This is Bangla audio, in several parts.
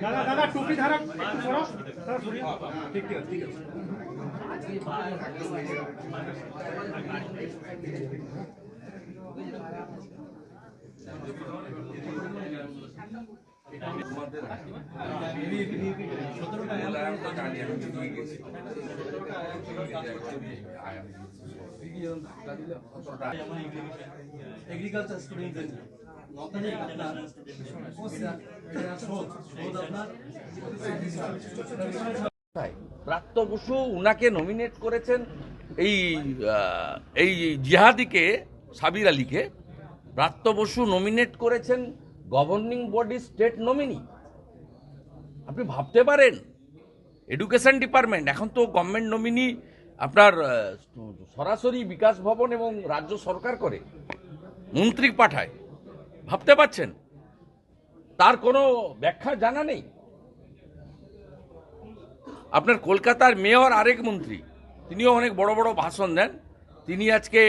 ধারা একটু সরো ধারা সরিয়ে ঠিক ঠিক আছে ঠিক আছে। এগ্রিকালচার স্টুডেন্টদের নিয়ে বসু উনাকে নমিনেট করেছেন এই এই জিহাদিকে, সাবির আলীকে। ব্রাত্য বসু নমিনেট করেছেন গভর্নিং বডি স্টেট নমিনি আপনি ভাবতে পারেন এডুকেশন ডিপার্টমেন্ট এখন তো গভর্নমেন্ট নমিনি আপনার সরাসরি বিকাশ ভবন এবং রাজ্য সরকার করে, মন্ত্রী পাঠায়। ভাবতে পারছেন? তার কোনো ব্যাখ্যা জানা নেই? আপনার কলকাতার মেয়র আরেক মন্ত্রী, তিনিও অনেক বড় বড় ভাষণ দেন। তিনি আজকে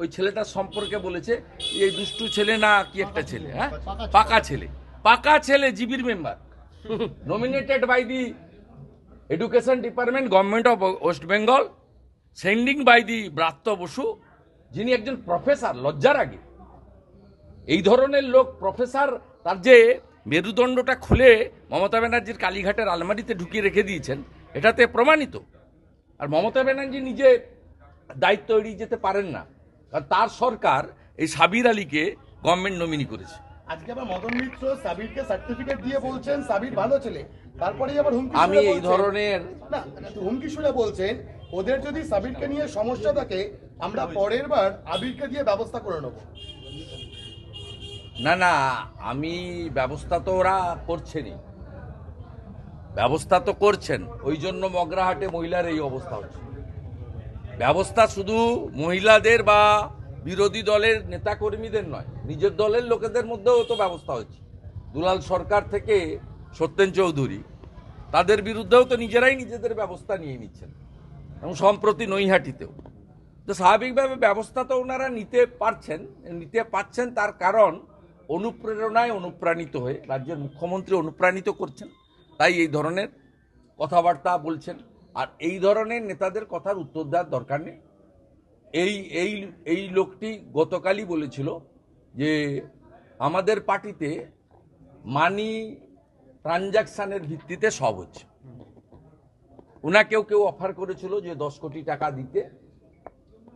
ওই ছেলেটার সম্পর্কে বলেছে, এই দুষ্টু ছেলে না কি একটা ছেলে হ্যাঁ? পাকা ছেলে। পাকা ছেলে, জিবির member. Nominated by the education department government of West Bengal sending by the Bratya Basu যিনি একজন প্রফেসর লজ্জার আগে। এই ধরনের লোক প্রফেসর তার যে মেরুদণ্ডটা খুলে মমতা ব্যানার্জির কালীঘাটের আলমারিতে ঢুকিয়ে রেখে দিয়েছেন এটাতে প্রমাণিত। আর মমতা ব্যানার্জি নিজে দায়িত্ব এড়িয়ে যেতে পারেন না। কারণ তার সরকার এই সাবির আলীকে গভর্নমেন্ট নমিনি করেছে। আজকে আবার মদন মিত্র সাবিরকে সার্টিফিকেট দিয়ে বলছেন সাবির ভালো ছেলে। তারপরেই আবার হুমকি আমি এই ধরনের না হুমকি সুরে বলছেন ওদের যদি সাবিরকে নিয়ে সমস্যা থাকে আমরা পরের বার আবিরকে দিয়ে ব্যবস্থা করে নেব। না না, আমি ব্যবস্থা তো ওরা করছেনই। ব্যবস্থা তো করছেন ওই জন্য মগরাহাটে মহিলার এই অবস্থা হচ্ছে। ব্যবস্থা শুধু মহিলাদের বা বিরোধী দলের নেতাকর্মীদের নয়, নিজের দলের লোকেদের মধ্যেও তো ব্যবস্থা হচ্ছে। দুলাল সরকার থেকে সত্যেন চৌধুরী, তাদের বিরুদ্ধেও তো নিজেরাই নিজেদের ব্যবস্থা নিয়ে নিচ্ছেন, এবং সম্প্রতি নৈহাটিতেও। তো স্বাভাবিকভাবে ব্যবস্থা তো ওনারা নিতে পারছেন নিতে পারছেন তার কারণ অনুপ্রেরণায় অনুপ্রাণিত হয়ে রাজ্যের মুখ্যমন্ত্রী অনুপ্রাণিত করছেন, তাই এই ধরনের কথাবার্তা বলছেন। আর এই ধরনের নেতাদের কথার উত্তর দেওয়ার দরকার নেই। এই এই এই লোকটি গতকালই বলেছিল যে আমাদের পার্টিতে মানি ট্রানজাকশানের ভিত্তিতে সব হচ্ছে। উনাকেও কেউ অফার করেছিল যে দশ কোটি টাকা দিতে।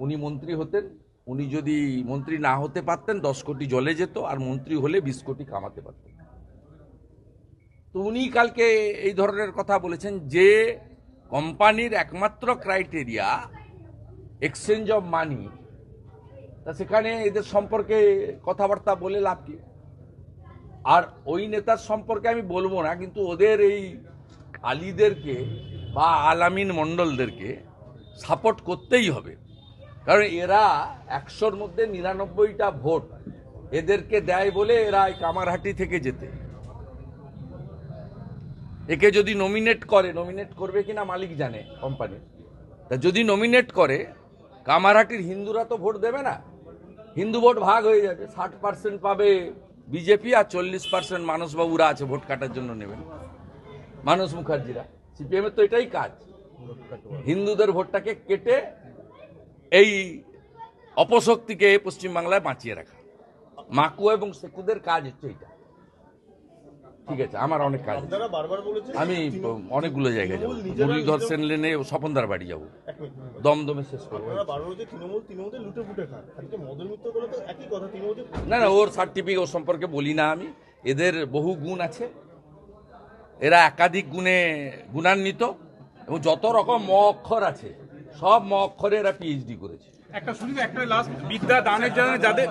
উনি মন্ত্রী হতেন উনি যদি মন্ত্রী না হতে পারতেন, দশ কোটি জলে যেত আর মন্ত্রী হলে বিশ কোটি কামাতে পারতেন। তো উনি কালকে এই ধরনের কথা বলেছেন যে, কোম্পানির একমাত্র ক্রাইটেরিয়া এক্সচেঞ্জ অফ মানি। তা সেখানে এদের সম্পর্কে কথাবার্তা বলে লাভ কি? আর ওই নেতার সম্পর্কে আমি বলব না, কিন্তু ওদের এই আলীদেরকে বা আলামিন মণ্ডলদেরকে সাপোর্ট করতেই হবে। কারণ এরা একশোর মধ্যে নিরানব্বইটা ভোট এদেরকে দেয় বলে এরা এই কামারহাটি থেকে যেতে। একে যদি নমিনেট করে নমিনেট করবে কিনা মালিক জানে কোম্পানি তা যদি নমিনেট করে, কামারহাটির হিন্দুরা তো ভোট দেবে না। হিন্দু ভোট ভাগ হয়ে যাবে, ষাট পার্সেন্ট পাবে বিজেপি আর চল্লিশ পার্সেন্ট মানসবাবুরা আছে ভোট কাটার জন্য নেবেন। মানস মুখার্জিরা, সিপিএমের তো এটাই কাজ। হিন্দুদের ভোটটাকে কেটে এই অপশক্তিকে পশ্চিমবাংলায় বাঁচিয়ে রাখা। মাকু এবং সেকুদের কাজ হচ্ছে এটা ঠিক আছে আমার অনেক কাজ আমি অনেকগুলো জায়গায় যাব। মুরলীধর সেন লেনে স্বপনদার বাড়ি যাব। দমদমে শেষ করব। না না ওর সার্টিফিকেট ওর সম্পর্কে বলি না আমি। এদের বহু গুণ আছে। এরা একাধিক গুণে গুণান্বিত এবং যত রকম অক্ষর আছে সব মক্ষরে এরা পিএইচডি করেছে। একটা শুনি একটা লাস্ট বিদ্যা দানের জন্য যাদের